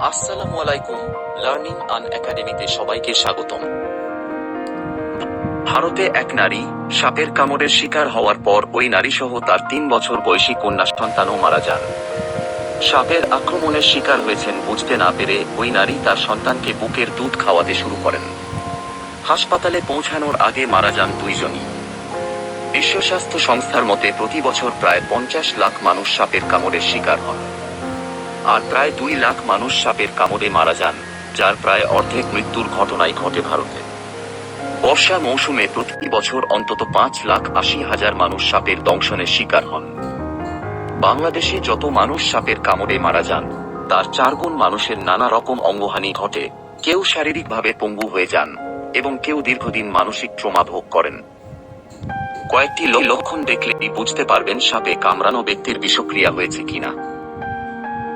আসসালামু আলাইকুম, লার্নিং আন একাডেমিতে সবাইকে স্বাগতম। ভারতে এক নারী সাপের কামড়ের শিকার হওয়ার পর ওই নারীসহ তার তিন বছর বয়সী কন্যা সন্তানও মারা যান। সাপের আক্রমণের শিকার হয়েছেন বুঝতে না পেরে ওই নারী তার সন্তানকে বুকের দুধ খাওয়াতে শুরু করেন। হাসপাতালে পৌঁছানোর আগে মারা যান দুইজনই। বিশ্ব স্বাস্থ্য সংস্থার মতে প্রতি বছর প্রায় পঞ্চাশ লাখ মানুষ সাপের কামড়ের শিকার হন। আর প্রায় দুই লাখ মানুষ সাপের কামড়ে মারা যান, যার প্রায় অর্ধেক মৃত্যুর ঘটনাই ঘটে ভারতে। বর্ষা মৌসুমে প্রতি বছর অন্তত পাঁচ লাখ আশি হাজার মানুষ সাপের দংশনের শিকার হন। বাংলাদেশে যত মানুষ সাপের কামড়ে মারা যান, তার চারগুণ মানুষের নানা রকম অঙ্গহানি ঘটে। কেউ শারীরিকভাবে পঙ্গু হয়ে যান এবং কেউ দীর্ঘদিন মানসিক ট্রমা ভোগ করেন। কয়েকটি লক্ষণ দেখলেই বুঝতে পারবেন সাপে কামড়ানো ব্যক্তির বিষক্রিয়া হয়েছে কিনা।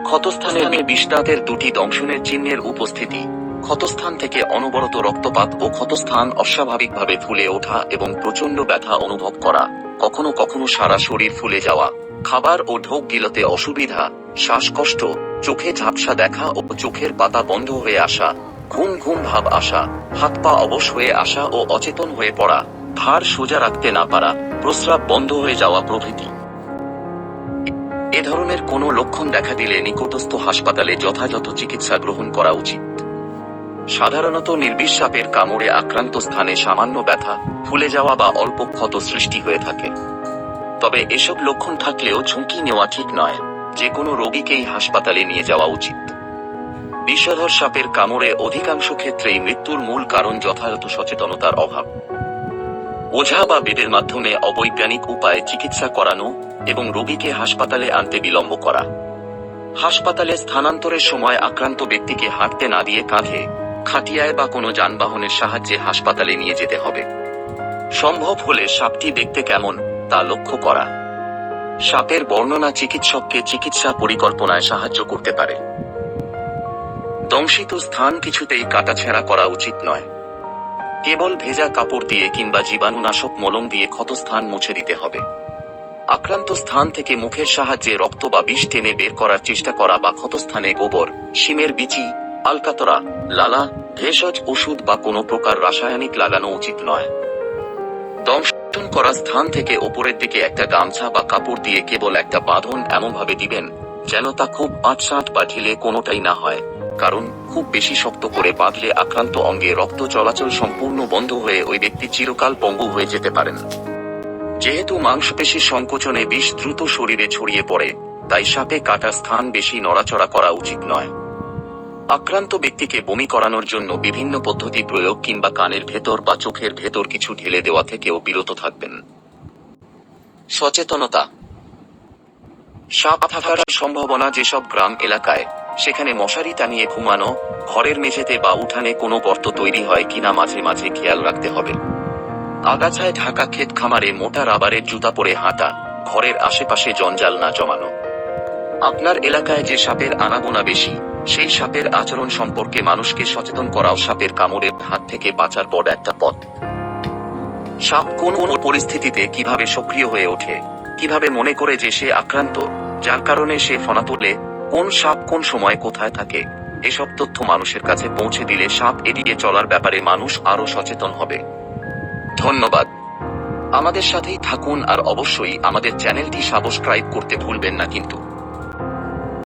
ক্ষতস্থানে বিষদাঁতের দুটি দংশনের চিহ্নের উপস্থিতি। ক্ষতস্থান থেকে অনবরত রক্তপাত ও ক্ষতস্থান অস্বাভাবিকভাবে ফুলে ওঠা এবং প্রচণ্ড ব্যথা অনুভব করা, কখনো কখনো সারা শরীর ফুলে যাওয়া, খাবার ও ঢোক গিলতে অসুবিধা, শ্বাসকষ্ট, চোখে ঝাপসা দেখা ও চোখের পাতা বন্ধ হয়ে আসা, ঘুম ঘুম ভাব আসা, হাত পা অবশ হয়ে আসা ও অচেতন হয়ে পড়া ভার সোজা রাখতে না পারা, প্রস্রাব বন্ধ হয়ে যাওয়া প্রভৃতি। এ ধরনের কোনো লক্ষণ দেখা দিলে নিকটস্থ হাসপাতালে যথাযথ চিকিৎসা গ্রহণ করা উচিত। সাধারণত নির্বিষ সাপের কামড়ে আক্রান্ত স্থানে সামান্য ব্যথা, ফুলে যাওয়া বা অল্প ক্ষত সৃষ্টি হয়ে থাকে। তবে এসব লক্ষণ থাকলেও ঝুঁকি নেওয়া ঠিক নয়। যে কোনো রোগীকেই হাসপাতালে নিয়ে যাওয়া উচিত। বিষধর সাপের কামড়ে অধিকাংশ ক্ষেত্রেই মৃত্যুর মূল কারণ যথাযথ সচেতনতার অভাব। ওঝা বা বেদের মাধ্যমে অবৈজ্ঞানিক উপায়ে চিকিৎসা করানো এবং রোগীকে হাসপাতালে আনতে বিলম্ব করা। হাসপাতালে স্থানান্তরের সময় আক্রান্ত ব্যক্তিকে হাঁটতে না দিয়ে কাঁধে, খাটিয়ায় বা কোনো যানবাহনের সাহায্যে হাসপাতালে নিয়ে যেতে হবে। সম্ভব হলে সাপটি দেখতে কেমন, তা লক্ষ্য করা। সাপের বর্ণনা চিকিৎসককে চিকিৎসা পরিকল্পনায় সাহায্য করতে পারে। দংশিত স্থান কিছুতেই কাটাছেঁড়া করা উচিত নয়। কেবল ভেজা কাপড় দিয়ে কিংবা জীবাণুনাশক মলম দিয়ে ক্ষতস্থান মুছে দিতে হবে। আক্রান্ত স্থান থেকে মুখের সাহায্যে রক্ত বা বিষ টেনে বের করার চেষ্টা করা বা ক্ষতস্থানে গোবর, শিমের বিচি, আলকাতরা, লালা, ভেষজ ওষুধ বা কোনো প্রকার রাসায়নিক লাগানো উচিত নয়। দংশন করা স্থান থেকে ওপরের দিকে একটা গামছা বা কাপড় দিয়ে কেবল একটা বাঁধন এমনভাবে দিবেন, যেন তা খুব আটসাঁট বা ঢিলে কোনোটাই না হয়, কারণ খুব বেশি শক্ত করে বাঁধলে আক্রান্ত অঙ্গে রক্ত চলাচল সম্পূর্ণ বন্ধ হয়ে ওই ব্যক্তি চিরকাল পঙ্গু হয়ে যেতে পারেন। যেহেতু মাংসপেশির সংকোচনে বিষ দ্রুত শরীরে ছড়িয়ে পড়ে, তাই সাপে কাটা স্থান বেশি নড়াচড়া করা উচিত নয়। আক্রান্ত ব্যক্তিকে বমি করানোর জন্য বিভিন্ন পদ্ধতি প্রয়োগ কিংবা কানের ভেতর বা চোখের ভেতর কিছু ঢেলে দেওয়া থেকেও বিরত থাকবেন। সচেতনতা। সাপ থাকার সম্ভাবনা যেসব গ্রাম এলাকায়, সেখানে মশারি টানিয়ে ঘুমানো, ঘরের মেঝেতে বা উঠানে কোনো গর্ত তৈরি হয় কিনা মাঝে মাঝে খেয়াল রাখতে হবে। আগাছায় ঢাকা ক্ষেত খামারে মোটা রাবারের জুতা পরে হাঁটা, ঘরের আশেপাশে জঞ্জাল না জমানো। আপনার এলাকায় যে সাপের আনাগোনা বেশি, সেই সাপের আচরণ সম্পর্কে মানুষকে সচেতন করাও সাপের কামড়ের হাত থেকে বাঁচার বড় একটা পথ। সাপ কোন কোন পরিস্থিতিতে কীভাবে সক্রিয় হয়ে ওঠে, কীভাবে মনে করে যে সে আক্রান্ত, যার কারণে সে ফনা তোলে, কোন সাপ কোন সময় কোথায় থাকে, এসব তথ্য মানুষের কাছে পৌঁছে দিলে সাপ এড়িয়ে চলার ব্যাপারে মানুষ আরও সচেতন হবে। ধন্যবাদ। আমাদের সাথেই থাকুন আর অবশ্যই আমাদের চ্যানেলটি সাবস্ক্রাইব করতে ভুলবেন না কিন্তু।